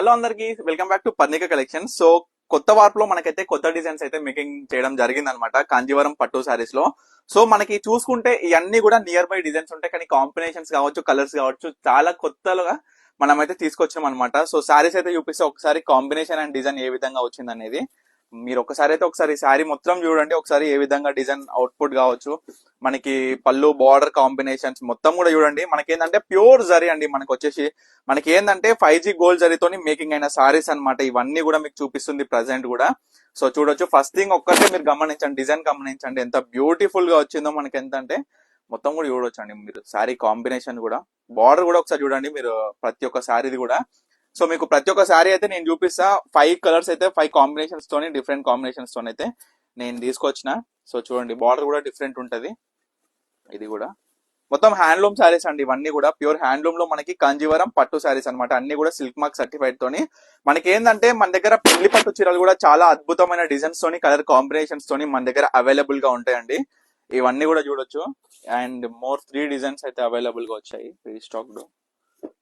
Hello అందరికి welcome back to Parnika collection. So కొత్త వార్పులో మనకైతే కొత్త డిజైన్స్ అయితే మేకింగ్ చేయడం జరిగింది అనమాట కాంజీవరం పట్టు సారీస్లో. సో మనకి చూసుకుంటే ఇవన్నీ కూడా నియర్ బై డిజైన్స్ ఉంటాయి కానీ కాంబినేషన్స్ కావచ్చు కలర్స్ కావచ్చు చాలా కొత్తలుగా మనం అయితే తీసుకొచ్చాం అనమాట సో సారీస్ అయితే చూపిస్తే ఒకసారి కాంబినేషన్ అండ్ డిజైన్ ఏ విధంగా వచ్చింది అనేది మీరు ఒకసారి అయితే ఒకసారి శారీ మొత్తం చూడండి. ఒకసారి ఏ విధంగా డిజైన్ అవుట్పుట్ కావచ్చు. మనకి పళ్ళు బార్డర్ కాంబినేషన్స్ మొత్తం కూడా చూడండి. మనకి ఏంటంటే ప్యూర్ జరీ అండి మనకి వచ్చేసి మనకి ఏంటంటే ఫైవ్ జీ గోల్డ్ జరీతోని మేకింగ్ అయిన సారీస్ అన్నమాట. ఇవన్నీ కూడా మీకు చూపిస్తుంది ప్రజెంట్ కూడా. సో చూడొచ్చు. ఫస్ట్ థింగ్ ఒక్కటే మీరు గమనించండి. డిజైన్ గమనించండి. ఎంత బ్యూటిఫుల్గా వచ్చిందో మనకి ఎంత అంటే మొత్తం కూడా చూడొచ్చు అండి మీరు. శారీ కాంబినేషన్ కూడా. బార్డర్ కూడా ఒకసారి చూడండి మీరు ప్రతి ఒక్క శారీది కూడా. సో మీకు ప్రతి ఒక్క శారీ అయితే నేను చూపిస్తా. ఫైవ్ కలర్స్ అయితే ఫైవ్ కాంబినేషన్స్ తోని డిఫరెంట్ కాంబినేషన్స్ తోని అయితే నేను తీసుకొచ్చిన. సో చూడండి బార్డర్ కూడా డిఫరెంట్ ఉంటుంది. ఇది కూడా. మొత్తం హ్యాండ్లూమ్ శారీస్ అండి ఇవన్నీ కూడా. ప్యూర్ హ్యాండ్లూమ్లో మనకి కాంజీవరం పట్టు శారీస్ అన్నమాట. అన్ని కూడా సిల్క్ మార్క్ సర్టిఫైడ్ తోని. మనకి ఏంటంటే మన దగ్గర పెళ్ళి పట్టు చీరలు కూడా చాలా అద్భుతమైన డిజైన్స్ తోని కలర్ కాంబినేషన్స్ తోని మన దగ్గర అవైలబుల్గా ఉంటాయండి. ఇవన్నీ కూడా చూడొచ్చు. అండ్ మోర్ త్రీ డిజైన్స్ అయితే అవైలబుల్గా వచ్చాయి. రీస్టాక్డ్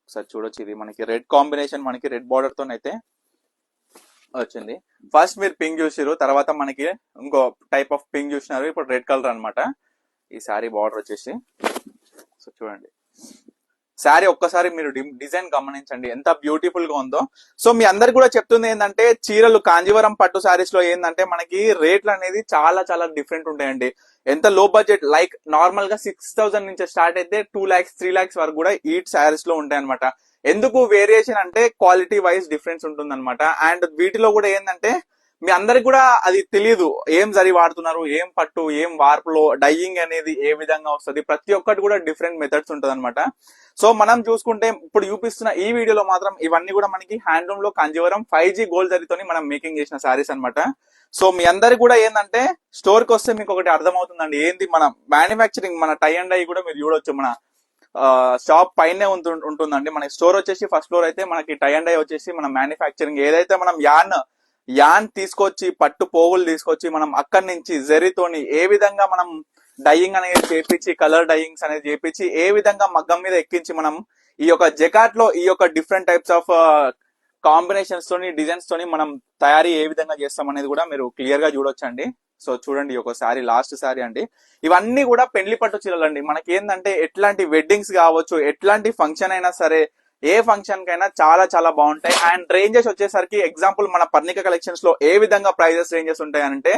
ఒకసారి చూడొచ్చు. ఇది మనకి రెడ్ కాంబినేషన్ మనకి రెడ్ బార్డర్తో అయితే వచ్చింది. ఫస్ట్ మీరు పింక్ చూసిరు తర్వాత మనకి ఇంకో టైప్ ఆఫ్ పింక్ చూసినారు. ఇప్పుడు రెడ్ కలర్ అనమాట ఈ సారీ బార్డర్ వచ్చేసి. సో చూడండి. శారీ ఒక్కసారి మీరు డిజైన్ గమనించండి. ఎంత బ్యూటిఫుల్గా ఉందో. సో మీ అందరికి కూడా చెప్తుంది ఏంటంటే చీరలు కాంజీవరం పట్టు శారీస్లో ఏంటంటే మనకి రేట్లు అనేది చాలా చాలా డిఫరెంట్ ఉంటాయండి. ఎంత లో బడ్జెట్ లైక్ నార్మల్గా సిక్స్ థౌసండ్ నుంచి స్టార్ట్ అయితే టూ లాక్స్ త్రీ లాక్స్ వరకు కూడా ఈ శారీస్లో ఉంటాయి అనమాట ఎందుకు వేరియేషన్ అంటే క్వాలిటీ వైజ్ డిఫరెన్స్ ఉంటుంది అనమాట అండ్ వీటిలో కూడా ఏంటంటే మీ అందరికి కూడా అది తెలియదు ఏం జరి వాడుతున్నారు ఏం పట్టు ఏం వార్పులో డైయింగ్ అనేది ఏ విధంగా వస్తుంది. ప్రతి ఒక్కటి కూడా డిఫరెంట్ మెథడ్స్ ఉంటుంది అనమాట సో మనం చూసుకుంటే ఇప్పుడు చూపిస్తున్న ఈ వీడియోలో మాత్రం ఇవన్నీ కూడా మనకి హ్యాండ్లూమ్లో కాంజీవరం ఫైవ్ జీ గోల్డ్ జరితోని మనం మేకింగ్ చేసిన శారీస్ అన్నమాట. సో మీ అందరికి కూడా ఏంటంటే స్టోర్కి వస్తే మీకు ఒకటి అర్థమవుతుందండి. ఏంది మన మ్యానుఫ్యాక్చరింగ్ మన టై అండ్ ఐ కూడా మీరు చూడొచ్చు. మన షాప్ పైనే ఉంటు- ఉంటుందండి. మనకి స్టోర్ వచ్చేసి ఫస్ట్ ఫ్లోర్ అయితే మనకి టై అండ్ ఐ వచ్చేసి మన మ్యానుఫ్యాక్చరింగ్ ఏదైతే మనం యాన్ యాన్ తీసుకొచ్చి పట్టు పోగులు తీసుకొచ్చి మనం అక్కడి నుంచి జరీతోని ఏ విధంగా మనం డైయింగ్ అనేది చేపించి కలర్ డైయింగ్స్ అనేది చేపించి ఏ విధంగా మగ్గం మీద ఎక్కించి మనం ఈ యొక్క జకాట్లో ఈ యొక్క డిఫరెంట్ టైప్స్ ఆఫ్ కాంబినేషన్స్ తోని డిజైన్స్ తోని మనం తయారీ ఏ విధంగా చేస్తాం అనేది కూడా మీరు క్లియర్గా చూడొచ్చండి. సో చూడండి ఈ ఒక శారీ లాస్ట్ సారీ అండి. ఇవన్నీ కూడా పెళ్ళి పట్టు చీరలు అండి మనకి ఏంటంటే ఎట్లాంటి వెడ్డింగ్స్ కావచ్చు ఎట్లాంటి ఫంక్షన్ అయినా సరే ఏ ఫంక్షన్ కైనా చాలా చాలా బాగుంటాయి. అండ్ రేంజెస్ వచ్చేసరికి ఎగ్జాంపుల్ మన పర్ణిక కలెక్షన్స్లో ఏ విధంగా ప్రైజెస్ రేంజెస్ ఉంటాయి అంటే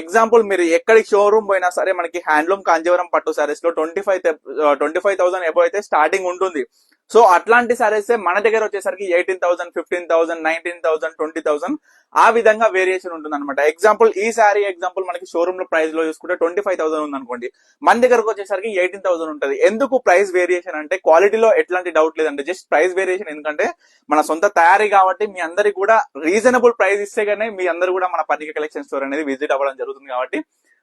ఎగ్జాంపుల్ మీరు ఎక్కడికి షోరూమ్ పోయినా సరే మనకి హ్యాండ్లూమ్ కాంజీవరం పట్టు సారీస్లో twenty five twenty five thousand above అయితే స్టార్టింగ్ ఉంటుంది. సో అట్లాంటి సారీస్ మన దగ్గర వచ్చేసరికి eighteen thousand fifteen thousand nineteen thousand twenty thousand. ఆ విధంగా వేరియేషన్ ఉంటుంది అనమాట ఎగ్జాంపుల్ ఈ సారీ ఎగ్జాంపుల్ మనకి షోరూమ్లో ప్రైస్లో చూసుకుంటే ట్వంటీ ఫైవ్ థౌసండ్ ఉంది అనుకోండి మన దగ్గరకు వచ్చేసరికి ఎయిటీన్ థౌసండ్ ఉంటుంది. ఎందుకు ప్రైస్ వేరియేషన్ అంటే క్వాలిటీలో ఎట్లాంటి డౌట్ లేదండి. జస్ట్ ప్రైస్ వేరియేషన్ ఎందుకంటే మన సొంత తయారీ కాబట్టి మీ అందరికి కూడా రీజనబుల్ ప్రైస్ ఇస్తే గానీ మీ అందరు కూడా మన పర్ణిక కలెక్షన్ స్టోర్ అనేది విజిట్ అవ్వడం జరుగుతుంది కాబట్టి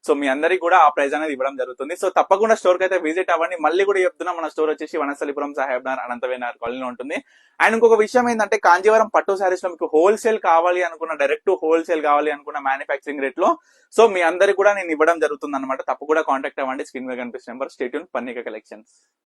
సో మీ అందరికి కూడా ఆ ప్రైస్ అనేది ఇవ్వడం జరుగుతుంది. సో తప్పకుండా స్టోర్కి అయితే విజిట్ అవ్వండి. మళ్ళీ కూడా చెప్తున్నా మన స్టోర్ వచ్చేసి వనస్థలిపురం సాహెబ్ నార్ అనంతవేనార్ కాలనీలో ఉంటుంది. అండ్ ఇంకొక విషయం ఏంటంటే కాంజీవరం పట్టు శారీస్లో మీకు హోల్సేల్ కావాలి అనుకున్న డైరెక్ట్ హోల్సేల్ కావాలి అనుకున్న మ్యానుఫ్యాక్చరింగ్ రేట్లో సో మీ అందరికి కూడా నేను ఇవ్వడం జరుగుతుంది అనమాట తప్పకుండా కాంటాక్ట్ అవ్వండి. స్క్రీన్ మీద కనిపిస్తున్న నెంబర్ స్టేట్యూన్ పన్నిక కలెక్షన్స్.